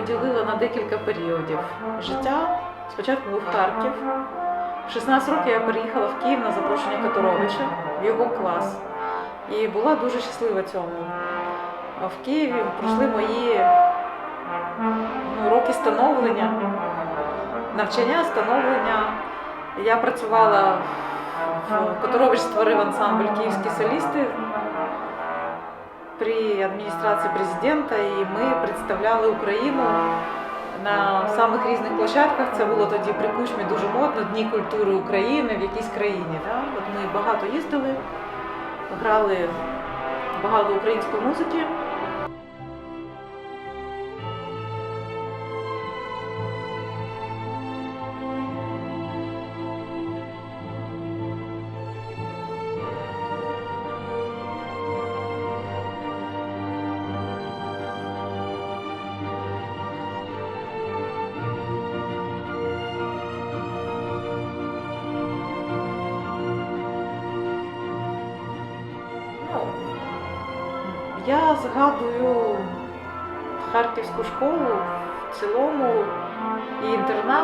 поділила на декілька періодів життя. Спочатку був Харків. В 16 років я переїхала в Київ на запрошення Каторовича в його клас. І була дуже щаслива цьому. В Києві пройшли мої ну, роки становлення, навчання, становлення. Я працювала в Которович створив ансамбль Київські солісти при адміністрації президента, і ми представляли Україну на самих різних площадках. Це було тоді при кучмі дуже модно, Дні культури України в якійсь країні. Да? От ми багато їздили, грали багато української музики.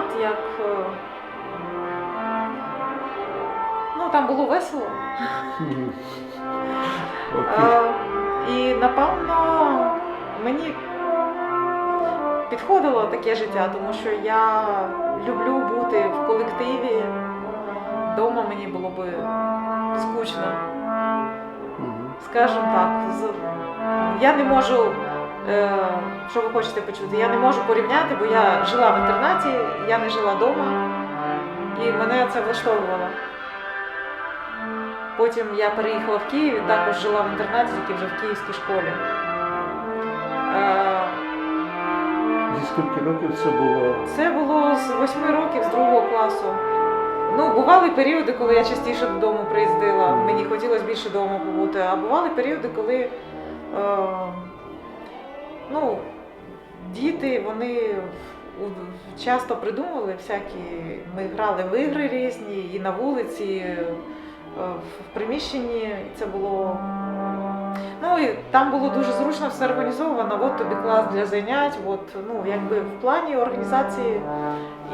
Інтернат як. е, Ну, там було весело. Окей. Е, І напевно мені підходило таке життя, тому що я люблю бути в колективі. Дома мені було би скучно. Скажімо так, я не можу. Що ви хочете почути, я не можу порівняти, бо я жила в інтернаті, я не жила вдома, і мене це влаштовувало. Потім я переїхала в Київ і також жила в інтернаті, тільки вже в київській школі. Е... Зі скільки років це було? Це було з восьми років, з другого класу. Ну, бували періоди, коли я частіше додому приїздила, мені хотілося більше вдома побути, а бували періоди, коли е, ну, діти вони часто придумували всякі. Ми грали в ігри різні і на вулиці, е, в приміщенні. Це було. Ну і там було дуже зручно все організовано. От тобі клас для занять. От, ну, якби в плані організації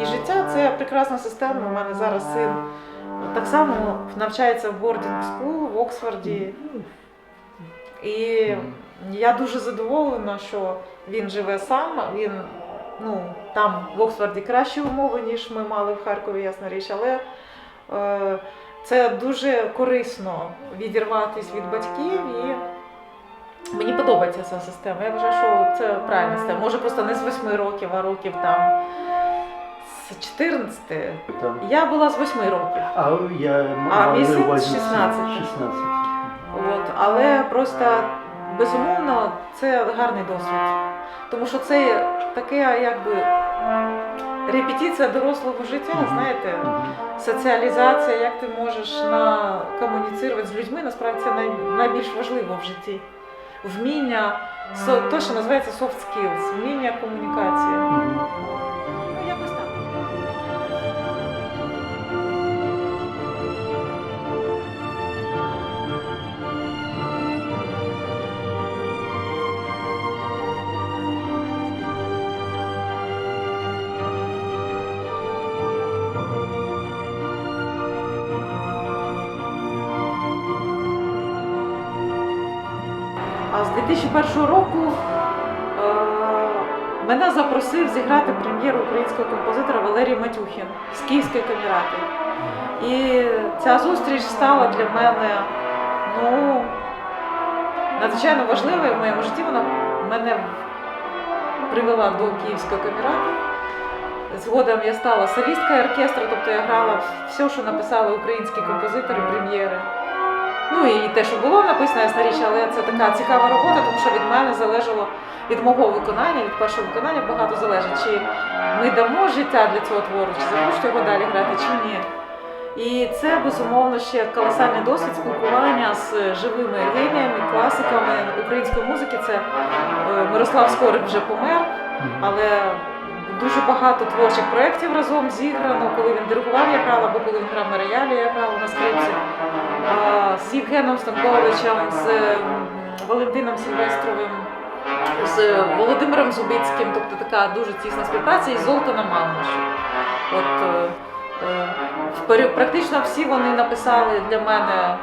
і життя це прекрасна система. У мене зараз син так само навчається в school в Оксфорді. І я дуже задоволена, що він живе сам. Він ну, там в Оксфорді кращі умови, ніж ми мали в Харкові, ясна річ, але е, це дуже корисно відірватися від батьків і. Мені подобається ця система. Я вважаю, що це правильна система. Може просто не з 8 років, а років там з 14. Там. Я була з 8 років. А я А мій син 16. 16. От, але просто безумовно це гарний досвід. Тому що це таке якби репетиція дорослого життя, знаєте, соціалізація, як ти можеш на комуніцирувати з людьми, насправді це най, найбільш важливо в житті. Вміння, то, що називається soft skills, вміння комунікації. 2001 року е, мене запросив зіграти прем'єру українського композитора Валерій Матюхін з Київської камерати. І ця зустріч стала для мене ну, надзвичайно важливою в моєму житті. Вона мене привела до Київської камерати. Згодом я стала солісткою оркестру, тобто я грала все, що написали українські композитори, прем'єри. Ну і те, що було написано, ясна річ, але це така цікава робота, тому що від мене залежало від мого виконання, від першого виконання багато залежить, чи ми дамо життя для цього твору, чи захочуть його далі грати, чи ні. І це безумовно ще колосальний досвід спілкування з живими геніями, класиками української музики. Це е, Мирослав Скорик вже помер, але дуже багато творчих проєктів разом зіграно. Коли він диригував, я грала, або коли він грав на роялі, я грала на скрипці. З Євгеном Станковичем, з Валентином Сильвестровим. з Володимиром Зубицьким, тобто така дуже тісна співпраця, і з Золтаном Малмашем. От, е, е, практично всі вони написали для мене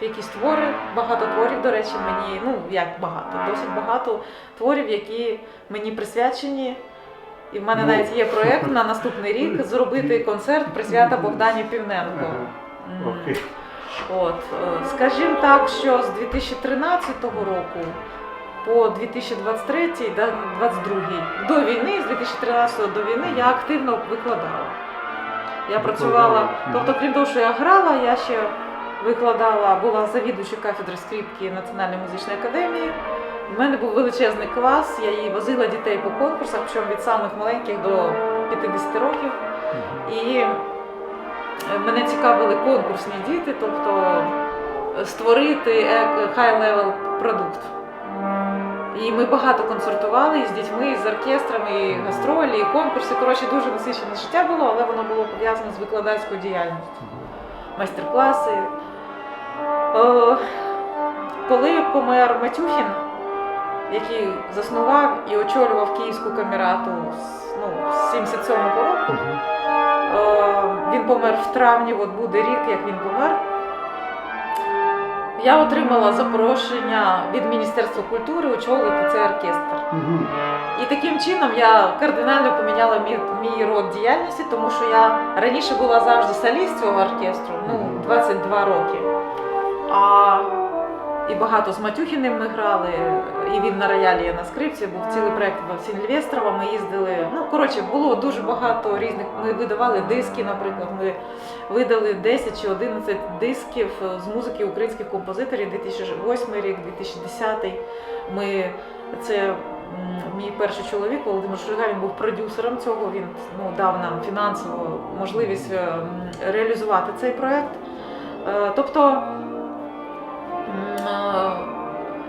якісь твори, багато творів, до речі, мені, ну як багато, досить багато творів, які мені присвячені. І в мене Ну. навіть є проєкт на наступний рік зробити концерт присвята Богдані Півненко. Ага. Окей. От, е, скажімо так, що з 2013 року по 2023 да, 22 до війни, з 2013 до війни я активно викладала. Я працювала, тобто, крім того, що я грала, я ще викладала, була завідувачою кафедри скрипки Національної музичної академії. У мене був величезний клас, я її возила дітей по конкурсах, причому від самих маленьких до 50 років. І е, мене цікавили конкурсні діти, тобто створити хай-левел продукт. І ми багато концертували і з дітьми, і з оркестрами, і гастролі, і конкурси. Коротше, дуже насичене життя було, але воно було пов'язане з викладацькою діяльністю. Майстер-класи. Е, Коли помер Матюхін, який заснував і очолював Київську камерату з, ну, з 77-го року, Е, Він помер в травні, от буде рік, як він помер. Я отримала запрошення від Міністерства культури очолити цей оркестр. І таким чином я кардинально поміняла мій, мій род діяльності, тому що я раніше була завжди соліст цього оркестру, ну, 22 роки. А і багато з Матюхіним ми грали, і він на роялі я на скрипці, був цілий проєкт Сільвестрова, ми їздили. Ну, коротше, було дуже багато різних. Ми видавали диски, наприклад. Ми видали 10 чи 11 дисків з музики українських композиторів 2008 рік, 2010. Ми це мій перший чоловік Володимир Шульга, він був продюсером цього. Він ну, дав нам фінансову можливість е, реалізувати цей проєкт. Е, Тобто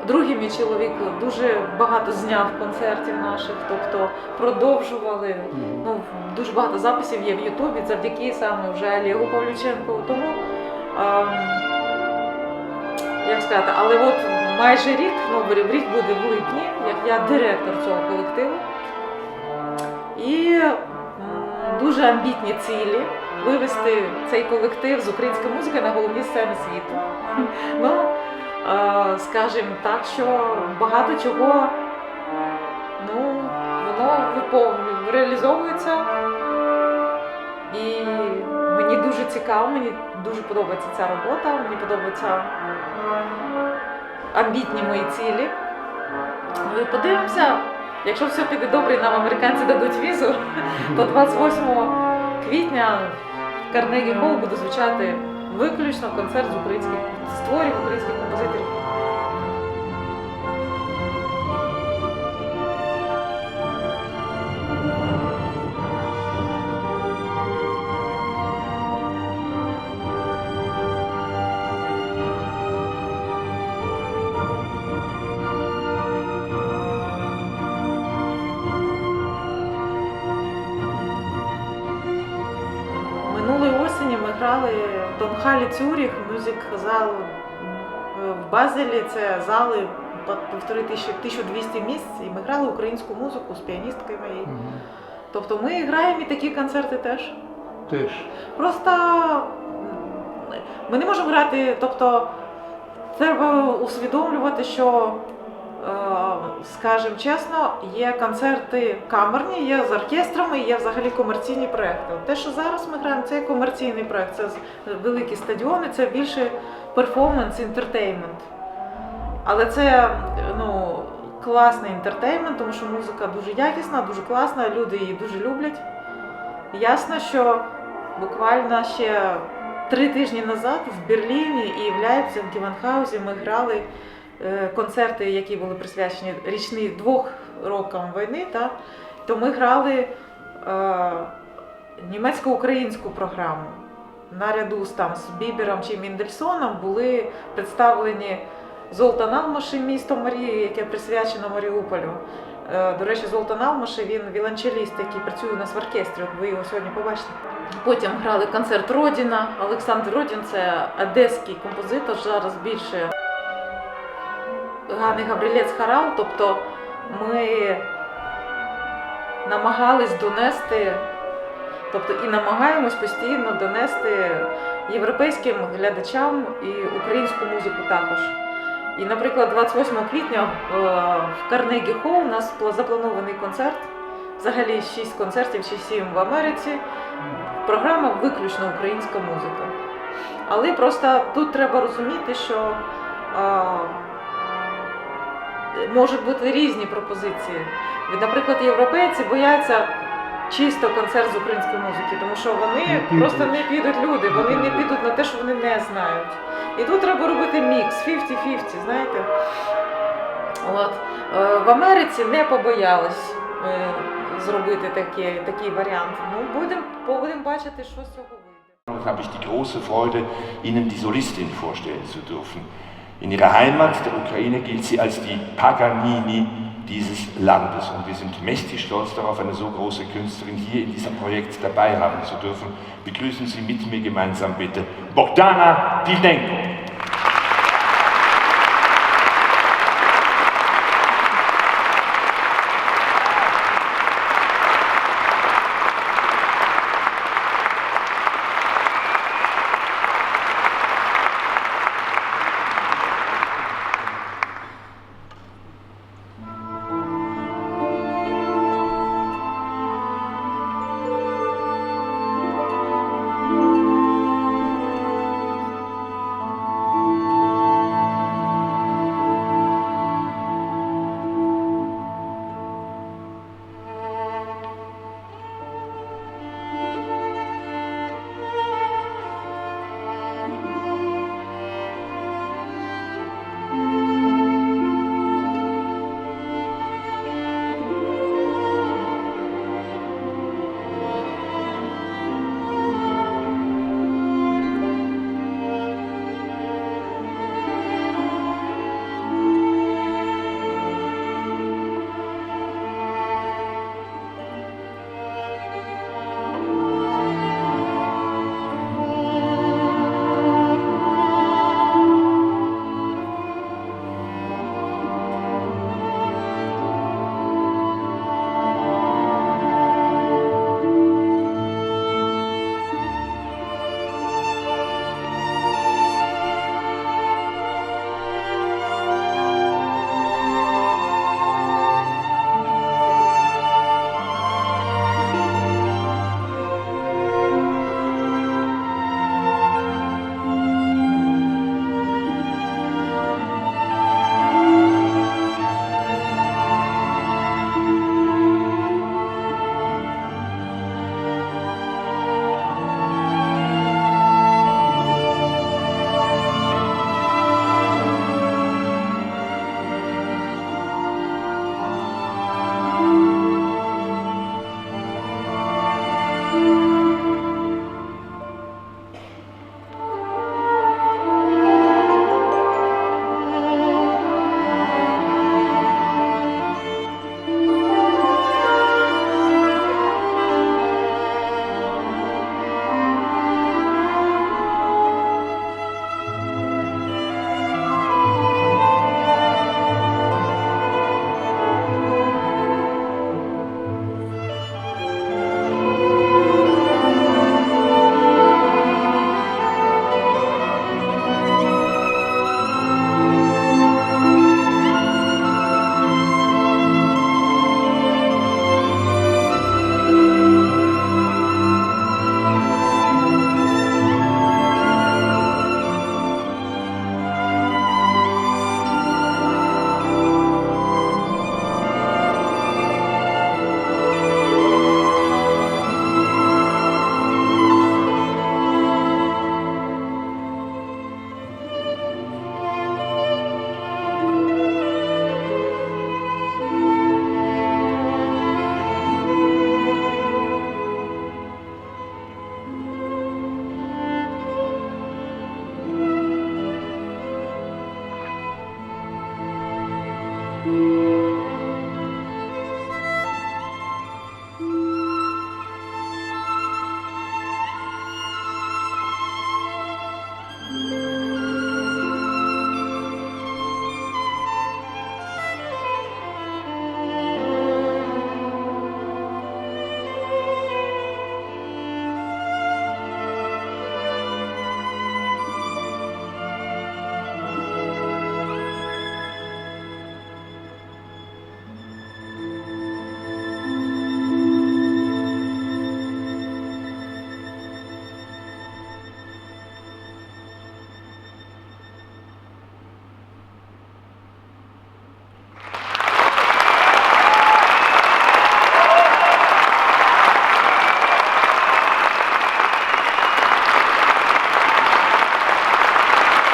другий мій чоловік дуже багато зняв концертів наших, тобто продовжували. Ну, дуже багато записів є в Ютубі завдяки саме вже Олегу Павлюченку. Тому ем, як сказати, але от майже рік, ну рік буде в липні, як я директор цього колективу. І дуже амбітні цілі вивести цей колектив з української музики на головні сцени світу. Ну, скажімо так, що багато чого ну, воно випов- реалізовується. І мені дуже цікаво, мені дуже подобається ця робота, мені подобаються амбітні мої цілі. Ну і подивимося, якщо все піде добре і нам американці дадуть візу, то 28 квітня в Карнегі Холл буде звучати виключно концерт з українських в Донхалі Цюріх, мюзик зал в Базелі. Це зали півтори тисячі 1200 місць, і ми грали українську музику з піаністками. Мгм. Тобто ми граємо і такі концерти теж. Теж. Просто ми не можемо грати, тобто треба усвідомлювати, що, е, скажімо чесно, є концерти камерні, є з оркестрами, є взагалі комерційні проекти. Те, що зараз ми граємо, це комерційний проект, це великі стадіони, це більше перформанс, інтертеймент. Але це ну, класний інтертеймент, тому що музика дуже якісна, дуже класна, люди її дуже люблять. Ясно, що буквально ще три тижні назад в Берліні і в Ляйпці, в Гівенхаузі ми грали е, концерти, які були присвячені річні двох рокам війни. Та, то ми грали е, німецько-українську програму. Наряду з, там, з Бібером чи Міндельсоном були представлені Золтан Алмаші, місто Марії, яке присвячено Маріуполю. Е, До речі, Золтан Алмаші, він віолончеліст, який працює у нас в оркестрі. Ви його сьогодні побачите. Потім грали концерт Родіна. Олександр Родін це одеський композитор, зараз більше Ганни Габрилець Харал, тобто ми намагались донести, тобто і намагаємось постійно донести європейським глядачам і українську музику також. І, наприклад, 28 квітня е, в Карнегі Холл у нас запланований концерт. Взагалі 6 концертів чи 7 в Америці. Програма виключно українська музика. Але просто тут треба розуміти, що е, можуть бути різні пропозиції. Від, наприклад, європейці бояться чисто концерт з української музики, тому що вони Не просто не підуть люди, вони не підуть на те, що вони не знають. І тут треба робити мікс 50-50, знаєте. От. Е, В Америці не побоялись е, зробити такі, такий варіант. Ну, будемо будем бачити, що з цього вийде. habe ich die große Freude, Ihnen die Solistin vorstellen zu dürfen. In ihrer Heimat, der Ukraine, gilt sie als die Paganini dieses Landes. Und wir sind mächtig stolz darauf, eine so große Künstlerin hier in diesem Projekt dabei haben zu dürfen. Begrüßen Sie mit mir gemeinsam bitte Bogdana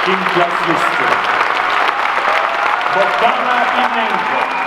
im Glas Bo Pana i męża.